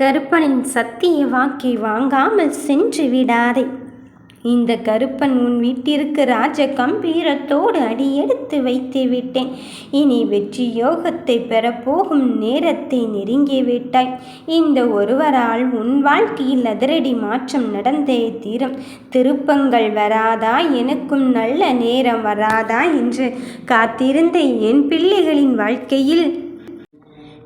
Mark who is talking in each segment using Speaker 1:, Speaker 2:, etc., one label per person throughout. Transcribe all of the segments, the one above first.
Speaker 1: கருப்பனின் சத்திய வாக்கை வாங்காமல் சென்று விடாதே. இந்த கருப்பன் உன் வீட்டிற்கு ராஜ கம்பீரத்தோடு அடியெடுத்து வைத்து விட்டேன். இனி வெற்றி யோகத்தை பெறப்போகும் நேரத்தை நெருங்கி விட்டாய். இந்த ஒருவரால் உன் வாழ்க்கையில் அதிரடி மாற்றம் நடந்தே தீரும். திருப்பங்கள் வராதா? எனக்கும் நல்ல நேரம் வராதா? என்று காத்திருந்த என் பிள்ளைகளின் வாழ்க்கையில்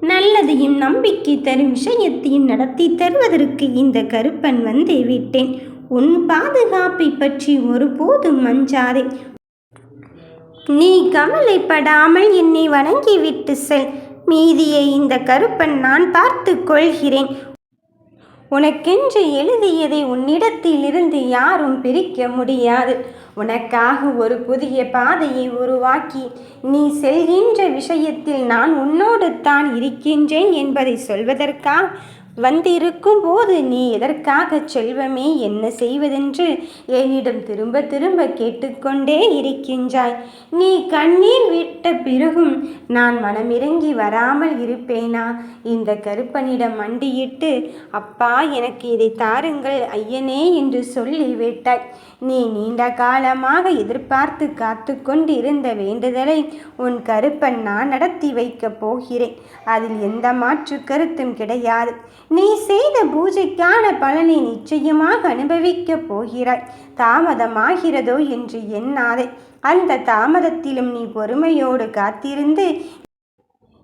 Speaker 1: நல்லதையும் நம்பிக்கை தரும் விஷயத்தையும் நடத்தி தருவதற்கு இந்த கருப்பன் வந்தே விட்டேன். உன் பாதுகாப்பை பற்றி ஒருபோதும் மஞ்சாதே நீ கவலைப்படாமல் என்னை வணங்கிவிட்டு செல். மீதியை இந்த கருப்பன் நான் பார்த்து கொள்கிறேன். உனக்கென்று எழுதியதை உன்னிடத்திலிருந்து யாரும் பிரிக்க முடியாது. உனக்காக ஒரு புதிய பாதையை உருவாக்கி நீ செல்கின்ற விஷயத்தில் நான் உன்னோடு தான் இருக்கின்றேன் என்பதை சொல்வதற்காக வந்திருக்கும் போது நீ எதற்காக செல்வமே? என்ன செய்வதென்று? என்னிடம் திரும்ப திரும்ப கேட்டுக்கொண்டே இருக்கின்றாய். நீ கண்ணீர் விட்ட பிறகும் நான் மனமிறங்கி வராமல் இருப்பேனா? இந்த கருப்பனிடம் மண்டியிட்டு அப்பா எனக்கு இதை தாருங்கள் ஐயனே என்று சொல்லிவிட்டாய் நீ நீண்ட காலமாக எதிர்பார்த்து காத்து கொண்டு இருந்த வேண்டுதலை உன் கருப்பன் நான் நடத்தி வைக்கப் போகிறேன். அதில் எந்த மாற்று கருத்தும் கிடையாது. நீ செய்த பூஜைக்கான பலனை நிச்சயமாக அனுபவிக்கப் போகிறாய். தாமதமாகிறதோ என்று எண்ணாதே. அந்த தாமதத்திலும் நீ பொறுமையோடு காத்திருந்து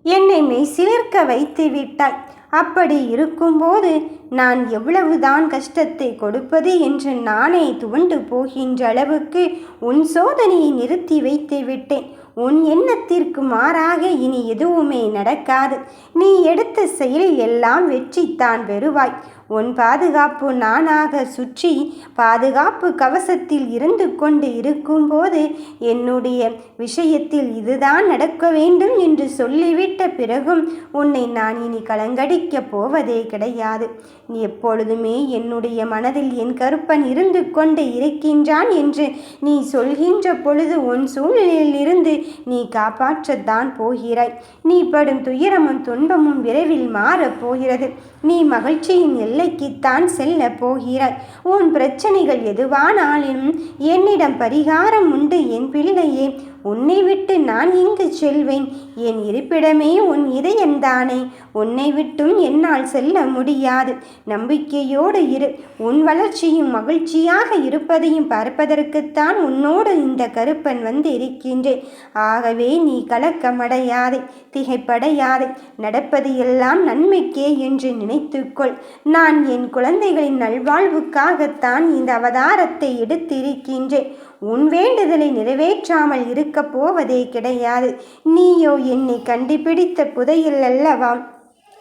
Speaker 1: என்னை மெய் சிலிர்க்க வைத்து விட்டாய். அப்படி இருக்கும்போது நான் எவ்வளவுதான் கஷ்டத்தை கொடுப்பது என்று நானே துவண்டு போகின்ற அளவுக்கு உன் சோதனையை நிறுத்தி வைத்து விட்டேன். உன் எண்ணத்திற்கு மாறாக இனி எதுவுமே நடக்காது. நீ எடுத்த செயலில் எல்லாம் வெற்றித்தான் பெறுவாய். உன் பாதுகாப்பு நானாக சுற்றி பாதுகாப்பு கவசத்தில் இருந்து கொண்டு இருக்கும்போது என்னுடைய விஷயத்தில் இதுதான் நடக்க வேண்டும் என்று சொல்லிவிட்ட பிறகும் உன்னை நான் இனி கலங்கடிக்கப் போவதே கிடையாது. எப்பொழுதுமே என்னுடைய மனதில் என் கருப்பன் இருந்து கொண்டு இருக்கின்றான் என்று நீ சொல்கின்ற பொழுது உன் சூழ்நிலையில் இருந்து நீ காப்பாற்றத்தான் போகிறாய். நீ படும் துயரமும் துன்பமும் விரைவில் மாறப் போகிறது. நீ மகிழ்ச்சியின் எல்லைக்குத்தான் செல்ல போகிறாய். உன் பிரச்சனைகள் எதுவானாலும் என்னிடம் பரிகாரம் உண்டு. என் பிள்ளையே உன்னை விட்டு நான் இங்கு செல்வேன்? என் இருப்பிடமே உன் இதயம்தானே. உன்னை விட்டும் என்னால் செல்ல முடியாது. நம்பிக்கையோடு இரு. உன் வளர்ச்சியும் மகிழ்ச்சியாக இருப்பதையும் பார்ப்பதற்குத்தான் உன்னோடு இந்த கருப்பன் வந்து இருக்கின்றேன். ஆகவே நீ கலக்கமடையாதே திகைப்படையாதே. நடப்பது எல்லாம் நன்மைக்கே என்று நினைத்துக்கொள். நான் என் குழந்தைகளின் நல்வாழ்வுக்காகத்தான் இந்த அவதாரத்தை எடுத்திருக்கின்றேன். உன் வேண்டுதலை நிறைவேற்றாமல் இருக்கப் போவதே கிடையாது. நீயோ என்னை கண்டுபிடித்த புதையில் அல்லவாம்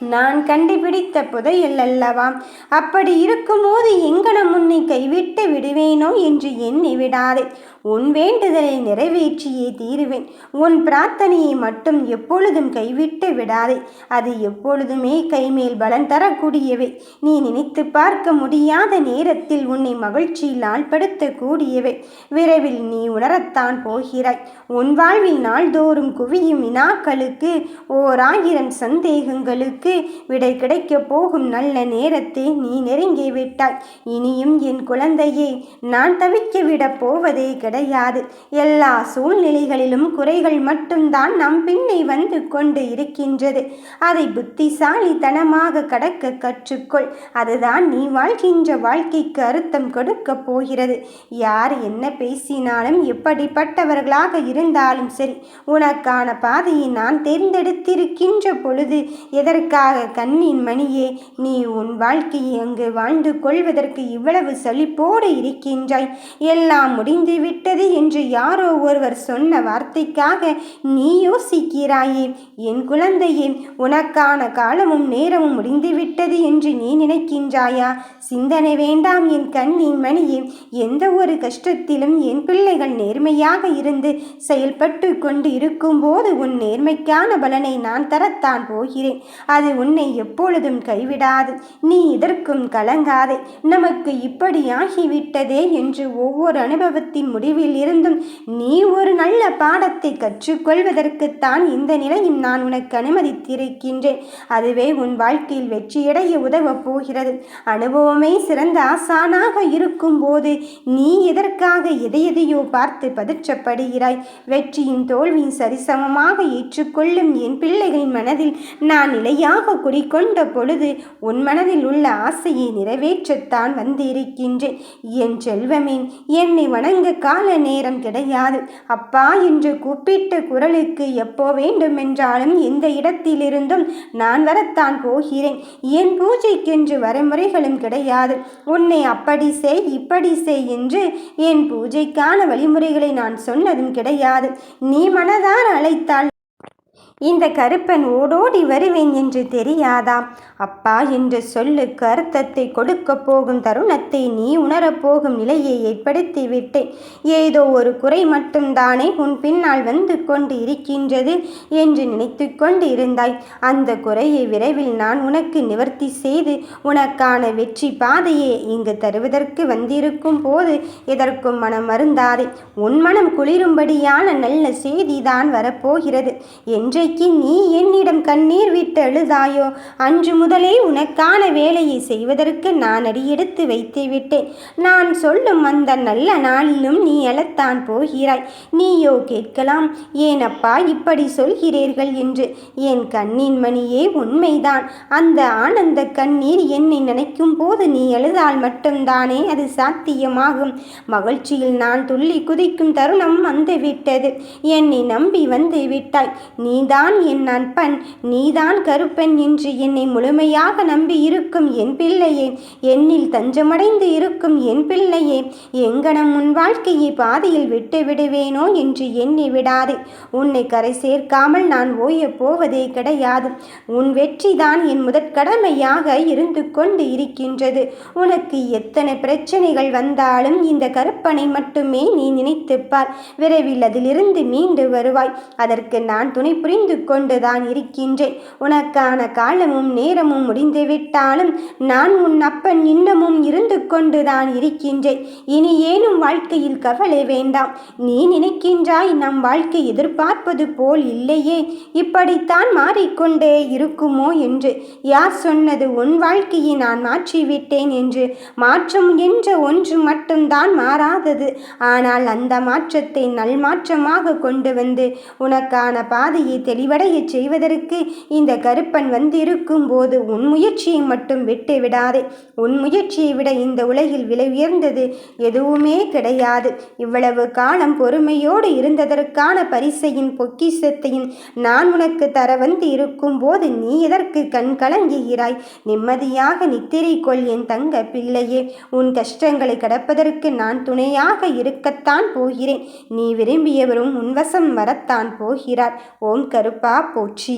Speaker 1: நான் கண்டுபிடித்த புதையல் அல்லவாம் அப்படி இருக்கும்போது எங்கனம் உன்னை கைவிட்டு விடுவேனோ என்று எண்ணி விடாதே. உன் வேண்டுதலை நிறைவேற்றியே தீருவேன். உன் பிரார்த்தனையை மட்டும் எப்பொழுதும் கைவிட்டு விடாதே. அது எப்பொழுதுமே கைமேல் பலன் தரக்கூடியவை. நீ நினைத்து பார்க்க முடியாத நேரத்தில் உன்னை மகிழ்ச்சியில் ஆள்படுத்தக்கூடியவை. விரைவில் நீ உணரத்தான் போகிறாய். உன் வாழ்வில் நாள்தோறும் குவியும் வினாக்களுக்கு ஓர் ஆயிரம் சந்தேகங்களுக்கு விடை கிடைக்கப் போகும் நல்ல நேரத்தை நீ நெருங்கிவிட்டாய் இனியும் என் குழந்தையே நான் தவிக்க விடப் போவதே கிடையாது. எல்லா சூழ்நிலைகளிலும் குறைகள் மட்டும்தான் நம் பின்னை வந்து கொண்டு இருக்கின்றது. அதை புத்திசாலித்தனமாக கடக்க கற்றுக்கொள். அதுதான் நீ வாழ்கின்ற வாழ்க்கைக்கு அர்த்தம் கொடுக்க போகிறது. யார் என்ன பேசினாலும் எப்படிப்பட்டவர்களாக இருந்தாலும் சரி உனக்கான பாதையை நான் தேர்ந்தெடுத்திருக்கின்ற பொழுது எதற்காக கண்ணின் மணியே நீ உன் வாழ்க்கையை அங்கு வாழ்ந்து கொள்வதற்கு இவ்வளவு சலிப்போடு இருக்கின்றாய். எல்லாம் முடிந்து விட்டது என்று யாரோ ஒருவர் சொன்ன வார்த்தைக்காக நீ யோசிக்கிறாயே. என் குழந்தையே உனக்கான காலமும் நேரமும் முடிந்துவிட்டது என்று நீ நினைக்கின்றாயா? சிந்தனை வேண்டாம் என் கண்ணின் மணியே. எந்த ஒரு கஷ்டத்திலும் என் பிள்ளைகள் நேர்மையாக இருந்து செயல்பட்டு கொண்டு இருக்கும்போது உன் நேர்மைக்கான பலனை நான் தரத்தான் போகிறேன். அது உன்னை எப்பொழுதும் கைவிடாது. நீ இதற்கும் கலங்காதே. நமக்கு இப்படி ஆகிவிட்டதே என்று ஒவ்வொரு அனுபவத்தின் முடிவில் இருந்தும் நீ ஒரு நல்ல பாடத்தை கற்றுக்கொள்வதற்குத்தான் இந்த நிலையும் நான் உனக்கு அனுமதித்திருக்கின்றேன். அதுவே உன் வாழ்க்கையில் வெற்றியடைய உதவப் போகிறது. அனுபவமே சிறந்த ஆசானாக இருக்கும்போது நீ எதற்காக எதையெதையோ பார்த்து பதற்றப்படுகிறாய். வெற்றியும் தோல்வியும் சரிசமமாக ஏற்றுக்கொள்ளும் என் பிள்ளைகளின் மனதில் நான் நிலையா நிலையாக குறிக்கொண்ட பொழுது உன் மனதில் உள்ள ஆசையை நிறைவேற்றத்தான் வந்திருக்கின்றேன். என் செல்வமே என்னை வணங்க கால நேரம் கிடையாது. அப்பா என்று கூப்பிட்ட குரலுக்கு எப்போ வேண்டுமென்றாலும் எந்த இடத்திலிருந்தும் நான் வரத்தான் போகிறேன். என் பூஜைக்கென்று வரைமுறைகளும் கிடையாது. உன்னை அப்படி செய் இப்படி செய் என்று என் பூஜைக்கான வழிமுறைகளை நான் சொன்னதும் கிடையாது. நீ மனதார் அழைத்தால் இந்த கருப்பன் ஓடோடி வருவேன் என்று தெரியாதா அப்பா என்று சொல்லுக்கு அர்த்தத்தை கொடுக்கப் போகும் தருணத்தை நீ உணரப்போகும் நிலையை ஏற்படுத்தி விட்டேன். ஏதோ ஒரு குறை மட்டும்தானே உன் பின்னால் வந்து கொண்டு இருக்கின்றது என்று நினைத்து கொண்டு இருந்தாய் அந்த குறையை விரைவில் நான் உனக்கு நிவர்த்தி செய்து உனக்கான வெற்றி பாதையை இங்கு தருவதற்கு வந்திருக்கும் போது எதற்கும் மனம் மருந்தாதே உன் மனம் குளிரும்படியான நல்ல செய்திதான் வரப்போகிறது. என்று இன்றைக்கு நீ என்னிடம் கண்ணீர் விட்டு அழுதாயோ? அன்று முதலே உனக்கான வேலையை செய்வதற்கு நான் அடியெடுத்து வைத்து விட்டேன். நான் சொல்லும் அந்த நல்ல நாளிலும் நீ அழத்தான் போகிறாய். நீயோ கேட்கலாம் ஏனப்பா இப்படி சொல்கிறீர்கள்? என்று. என் கண்ணின் மணியே உண்மைதான். அந்த ஆனந்த கண்ணீர் என்னை நினைக்கும் போது நீ அழுதால் மட்டும்தானே அது சாத்தியமாகும். மகிழ்ச்சியில் நான் துள்ளி குதிக்கும் தருணம் வந்து விட்டது என்னை நம்பி வந்து விட்டாய். நீதான் நீதான் என் நண்பன் நீதான் கருப்பன் என்று என்னை முழுமையாக நம்பி இருக்கும் என் பிள்ளையே. என்னில் தஞ்சமடைந்து இருக்கும் என் பிள்ளையே எங்கனம் உன் வாழ்க்கையை பாதையில் விட்டு விடுவேனோ என்று எண்ணி விடாதே. உன்னை கரை சேர்க்காமல் நான் ஓயப் போவதே கிடையாது. உன் வெற்றிதான் என் முதற்கடமையாக இருந்து கொண்டு இருக்கின்றது. உனக்கு எத்தனை பிரச்சனைகள் வந்தாலும் இந்த கருப்பனை மட்டுமே நீ நினைத்துப்பார். விரைவில் அதிலிருந்து மீண்டு வருவாய். அதற்கு நான் துணை புரிந்து புரிந்து கொண்டுதான் இருக்கின்றேன். உனக்கான காலமும் நேரமும் முடிந்துவிட்டாலும் நான் உன் அப்பன் இன்னமும் இருந்து கொண்டுதான் இருக்கின்றேன். இனி ஏனும் வாழ்க்கையில் கவலை வேண்டாம். நீ நினைக்கின்றாய் நம் வாழ்க்கை எதிர்பார்ப்பது போல் இல்லையே. இப்படித்தான் மாறிக்கொண்டே இருக்குமோ என்று. யார் சொன்னது உன் வாழ்க்கையை நான் மாற்றிவிட்டேன் என்று. மாற்றம் என்ற ஒன்று மட்டும்தான் மாறாதது. ஆனால் அந்த மாற்றத்தை நல்மாற்றமாக கொண்டு வந்து உனக்கான பாதையை தெளிவடையச் செய்வதற்கு இந்த கருப்பன் வந்திருக்கும் போது உன் முயற்சியை மட்டும் விட்டு விடாதே உன் முயற்சியை விட இந்த உலகில் விலை உயர்ந்தது எதுவுமே கிடையாது. இவ்வளவு காலம் பொறுமையோடு இருந்ததற்கான பரிசையின் பொக்கிசத்தையும் நான் உனக்கு தர வந்து இருக்கும் போது நீ எதற்கு கண் கலங்குகிறாய்? நிம்மதியாக நித்திரை கொள் என் தங்க பிள்ளையே. உன் கஷ்டங்களை கடப்பதற்கு நான் துணையாக இருக்கத்தான் போகிறேன். நீ விரும்பியவரும் உன்வசம் வரத்தான் போகிறார். ஓம் கரு கருப்பா போற்றி